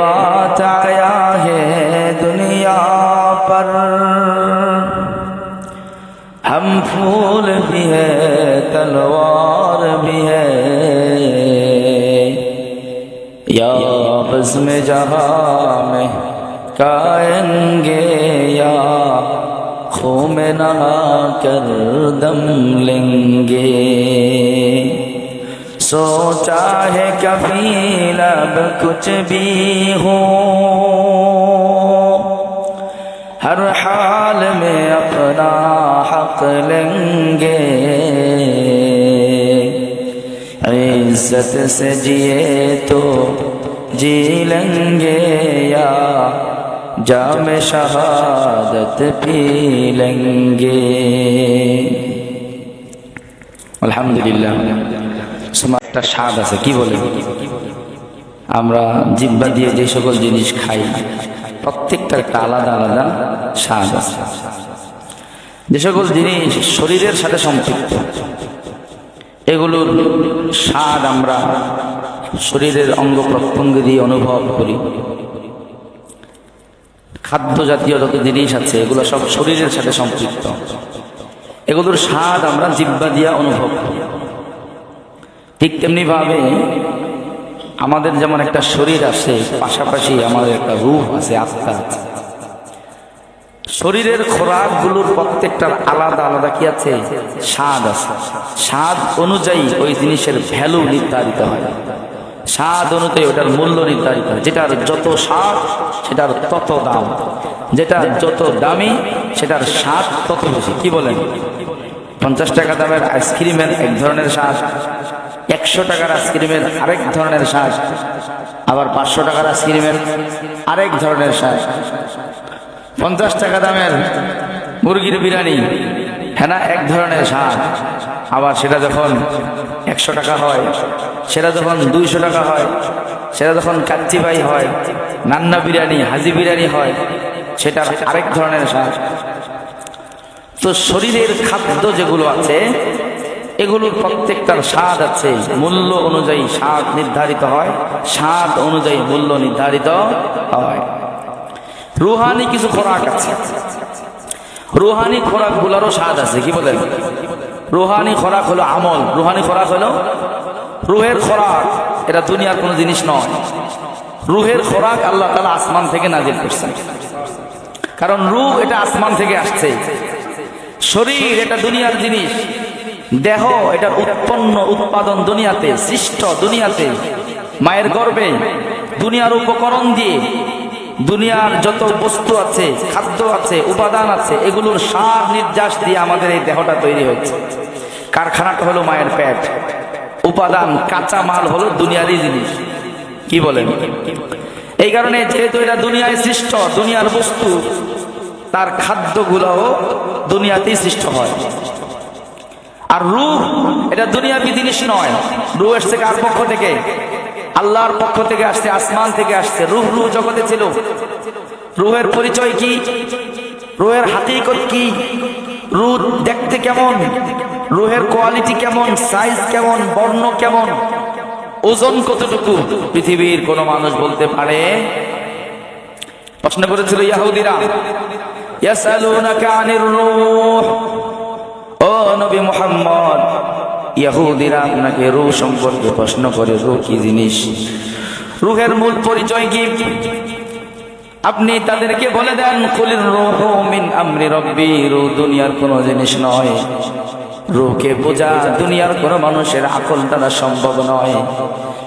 بات آیا ہے دنیا پر۔ ہم پھول بھی ہے، تلوار بھی ہے۔ یا آپس میں جہاں میں کائیں گے، یا خو میں نہا کر دم لیں گے۔ सोचा है कभी लब कुछ भी हो हर हाल में अपना हक लेंगे इज्जत से जिए तो जी लेंगे या जाम शहादत पी लेंगे একটা স্বাদ আছে, কি বলে? আমরা জিব্বা দিয়ে যে সকল জিনিস খাই, প্রত্যেকটার একটা আলাদা আলাদা স্বাদ আছে। যে সকল জিনিস শরীরের সাথে সম্পৃক্ত, এগুলোর স্বাদ আমরা শরীরের অঙ্গ প্রত্যঙ্গ দিয়ে অনুভব করি। খাদ্য জাতীয় যত জিনিস আছে, এগুলো সব শরীরের সাথে সম্পৃক্ত। এগুলোর স্বাদ আমরা জিব্বা দিয়া অনুভব করি। ঠিক তেমনি ভাবে আমাদের যেমন একটা শরীর আছে, পাশাপাশি আমাদের একটা রূপ আছে, আত্মা আছে। শরীরের খোরাকগুলোর প্রত্যেকটার আলাদা আলাদা কি আছে? স্বাদ আছে। স্বাদ অনুযায়ী ওই জিনিসের ভ্যালু নির্ধারিত হয়। স্বাদ অনুযায়ী ওটার মূল্য নির্ধারিত হয়। যেটার যত স্বাদ, সেটার তত দাম। যেটা যত দামি, সেটার স্বাদ তত বেশি। কি বলেন? পঞ্চাশ টাকা দামের আইসক্রিমের এক ধরনের স্বাদ। একশো টাকার আইসক্রিমের আরেক ধরনের স্বাদ, আবার পাঁচশো টাকার আইসক্রিমের আরেক ধরনের স্বাদ। পঞ্চাশ টাকা দামের মুরগির বিরিয়ানি হেনা এক ধরনের স্বাদ। আবার সেটা যখন একশো টাকা হয়, সেটা যখন দুইশো টাকা হয়, সেটা যখন কাচ্চিবাই হয়, নান্না বিরিয়ানি, হাজি বিরিয়ানি হয় সেটা আরেক ধরনের স্বাদ। তো শরীরের খাদ্য যেগুলো আছে এগুলোর প্রত্যেকটার স্বাদ আছে। মূল্য অনুযায়ী স্বাদ নির্ধারিত হয়। স্বাদ অনুযায়ী মূল্য নির্ধারিত হয়। রুহানি কিছু খোরাক আছে। রুহানি খোরাক গুলারও স্বাদ আছে, কি বলেন? রুহানি খোরাক হলো আমল। রুহানি খোরাক হলো রুহের খোরাক। এটা দুনিয়ার কোনো জিনিস নয়। রুহের খোরাক আল্লাহ তালা আসমান থেকে নাজিল করছেন। কারণ রুহ এটা আসমান থেকে আসছে। শরীর এটা দুনিয়ার জিনিস। দেহ, এটা উৎপন্ন উৎপাদন দুনিয়াতে, সৃষ্ট দুনিয়াতে, মায়ের গর্ভে দুনিয়ার উপকরণ দিয়ে, দুনিয়ার যত বস্তু আছে, খাদ্য আছে, উপাদান আছে, এগুলোর সার নির্যাস দিয়ে আমাদের এই দেহটা তৈরি হয়েছে। কারখানাটা হলো মায়ের পেট। উপাদান কাঁচা মাল হলো দুনিয়ারই জিনিস। কি বলেন? এই কারণে যেহেতু এটা দুনিয়ায় সৃষ্ট, দুনিয়ার বস্তু, তার খাদ্যগুলোও দুনিয়াতেই সৃষ্ট হয়। আর রূহ, এটা দুনিয়াবি জিনিস নয়। রূহ এসছে কার পক্ষ থেকে। আল্লাহর পক্ষ থেকে আসছে, আসমান থেকে আসছে। রুহ রুহ জগতে ছিল। রুহের পরিচয় কি? রুহের হাকিকত কি? রুহ দেখতে কেমন? রুহের কোয়ালিটি কেমন? সাইজ কেমন? বর্ণ কেমন? ওজন কতটুকু? পৃথিবীর কোন মানুষ বলতে পারে? প্রশ্ন করেছিল ইয়াহুদিরা ইয়াসালুনাকা আনির রূহ? ও নবী মুহাম্মদ ইয়াহুদিরা আপনাকে রু সম্পর্কে প্রশ্ন করে, রূহ কি জিনিস? রুহের মূল পরিচয় কি? আপনি তাদেরকে বলে দেন, কুলির রূহ মিন আমরি রব্বি রু দুনিয়ার কোনো জিনিস নয়। রূহকে বোঝা দুনিয়ার কোনো মানুষের আকল দ্বারা সম্ভব নয়।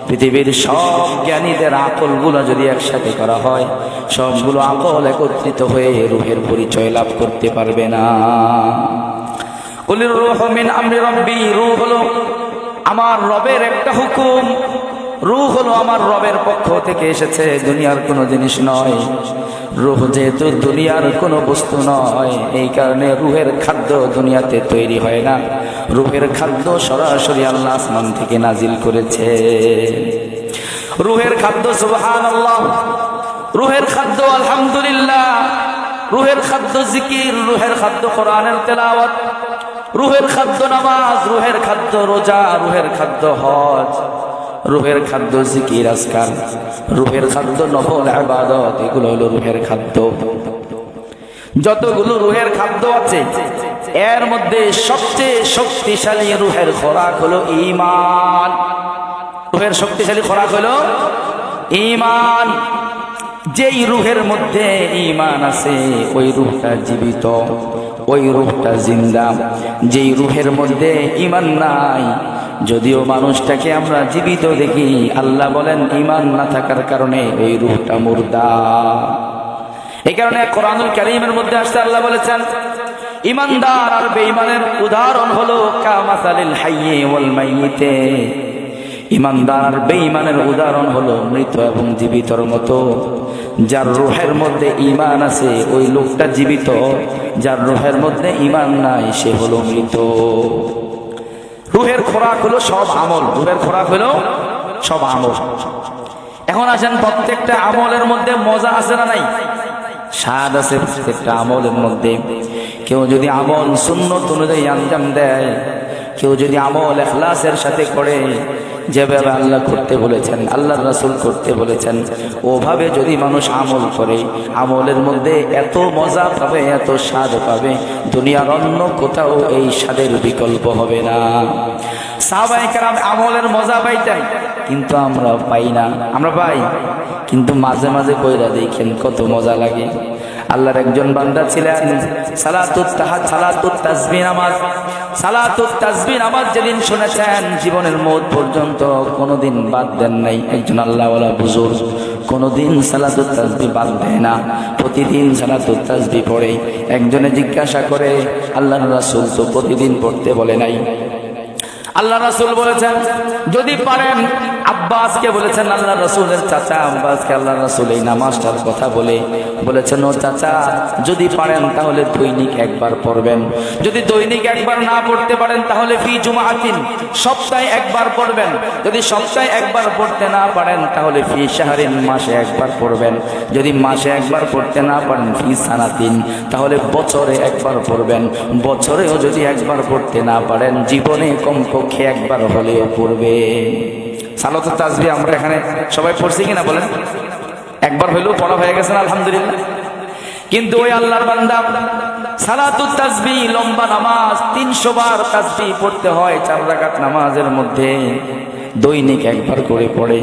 পৃথিবীর সব জ্ঞানীদের আকলগুলো যদি একসাথে করা হয়, সবগুলো আকল একত্রিত হয়ে রুহের পরিচয় লাভ করতে পারবে না। আমরি রবের একটা হুকুম। রূহ হলো আমার রবের পক্ষ থেকে এসেছে, দুনিয়ার কোনো জিনিস নয়। রুহ যেহেতু দুনিয়ার কোনো বস্তু নয়, এই কারণে রুহের খাদ্য দুনিয়াতে তৈরি হয় না। রুহের খাদ্য সরাসরি আল্লাহ আসমান থেকে নাজিল করেছে। রুহের খাদ্য সুবহান আল্লাহ রুহের খাদ্য, আলহামদুলিল্লাহ। রুহের খাদ্য জিকির, রুহের খাদ্য কোরআনের তেলাওয়াত। রুহের খাদ্য নামাজ, রুহের খাদ্য রোজা, রুহের খাদ্য হজ, রুহের খাদ্য জিকির আজকার, রুহের খাদ্য নফল আবাদত, এগুলো হলো রুহের খাদ্য। যতগুলো রুহের খাদ্য আছে, এর মধ্যে সবচেয়ে শক্তিশালী রুহের খোরাক হলো ইমান রুহের শক্তিশালী খোরাক হলো ইমান যেই রুহের মধ্যে ইমান আছে, ওই রুহটা জীবিত। ওই রুহটা জিন্দা, যেই রুহের মধ্যে ইমান নাই। যদিও মানুষটাকে আমরা জীবিত দেখি, আল্লাহ বলেন ইমান না থাকার কারণে ওই রুহটা মুর্দা। এই কারণে কোরআনুল কারীমের মধ্যে আসতে আল্লাহ বলেছেন ইমানদার আর বেঈমানের উদাহরণ হলো কামাসালিল হাইয়ে ওয়াল মাইয়িতে। ইমানদার আর বেঈমানের উদাহরণ হলো, মৃত এবং জীবিতর মতো। যার রুহের মধ্যে ইমান আছে, ওই লোকটা জীবিত। যার রুহের মধ্যে ইমান নাই, সে হলো মৃত। রুহের খোরাক হলো সব আমল। রুহের খোরাক হলো সব আমল। এখন আসেন, প্রত্যেকটা আমলের মধ্যে মজা আছে না নাই? স্বাদ আছে প্রত্যেকটা আমলের মধ্যে। কেউ যদি আমল সুন্নত অনুযায়ী আঞ্জাম দেয়, কেউ যদি আমল এখলাসের সাথে করে যেভাবে আল্লাহ করতে বলেছেন আল্লাহ রাসুল করতে বলেছেন, ওভাবে যদি মানুষ আমল করে, আমলের মধ্যে এত মজা পাবে, এত স্বাদ পাবে, দুনিয়ার অন্য কোথাও এই স্বাদের বিকল্প হবে না। সাহাবাই কারাম আমলের মজা পাইতেন, কিন্তু আমরা পাই না। আমরা পাই, কিন্তু মাঝে মাঝে কইরা দেখেন কত মজা লাগে। আল্লাহর একজন বান্দা ছিলেন। নামাজ। যেদিন শুনেছেন, জীবনের পর্যন্ত কোনোদিন বাদ দেন নাই। একজন আল্লাহওয়ালা কোনোদিন বাদ দেয় না। প্রতিদিন পড়ে। একজনে জিজ্ঞাসা করে, আল্লাহর রাসূল তো প্রতিদিন পড়তে বলে নাই? আল্লাহ রাসুল বলেছেন, যদি পারেন আব্বাসকে বলেছেন আল্লাহ রসুলের চাচা। আব্বাসকে আল্লাহ রসুল এই নামাজটার কথা বলে বলেছেন, ও চাচা, যদি পারেন তাহলে দৈনিক একবার পড়বেন। যদি দৈনিক একবার না পড়তে পারেন তাহলে ফি জুমাতিন সপ্তাহে একবার পড়বেন। যদি সপ্তাহে একবার পড়তে না পারেন তাহলে ফি শাহরিন, মাসে একবার পড়বেন। যদি মাসে একবার পড়তে না পারেন ফি সানাতিন, তাহলে বছরে একবার পড়বেন। বছরেও যদি একবার পড়তে না পারেন, জীবনে কমপক্ষে একবার হলেও পড়বে সালত তাজবি আমরা এখানে সবাই পড়ছি কিনা বলেন? একবার হইলেও পড়া হয়ে গেছে না, আলহামদুলিল্লাহ। কিন্তু ওই আল্লাহর বান্দা সালাতুত তাসবি লম্বা নামাজ, তিনশো বার তাসবি পড়তে হয়, চার রাকাত নামাজের মধ্যে। দৈনিক একবার করে পড়ে।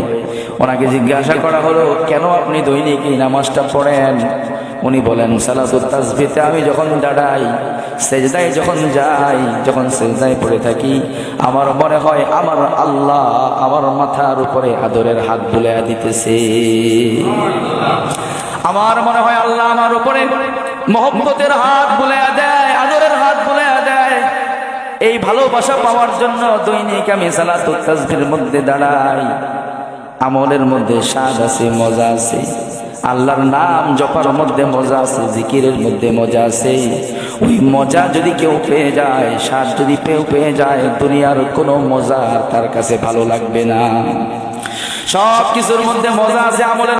ওনাকে জিজ্ঞাসা করা হলো, কেন আপনি দৈনিক এই নামাজটা পড়েন? উনি বলেন, সালাতুত তাসবিতে আমি যখন দাঁড়াই, সেজদায় যখন যাই, যখন সেজদায় পড়ে থাকি, আমার মনে হয় আমার আল্লাহ আমার মাথার উপরে আদরের হাত বুলে দিতেছে। আমার মনে হয় আল্লাহ আমার উপরে মহব্বতের হাত বুলে দেয়, আদরের হাত বুলে দেয়। এই ভালোবাসা পাওয়ার জন্য দৈনিক আমি সালাতুত তাসবির মধ্যে দাঁড়াই। আমলের মধ্যে স্বাদ আছে, মজা আছে। আল্লাহর নাম জপার মধ্যে মজা আছে, জিকিরের মধ্যে মজা আছে। ওই মজা যদি কেউ পেয়ে যায় সার যদি কেউ পেয়ে যায়, দুনিয়ার কোনো মজা তার কাছে ভালো লাগবে না। সব কিছুর মধ্যে মজা আছে, আমলের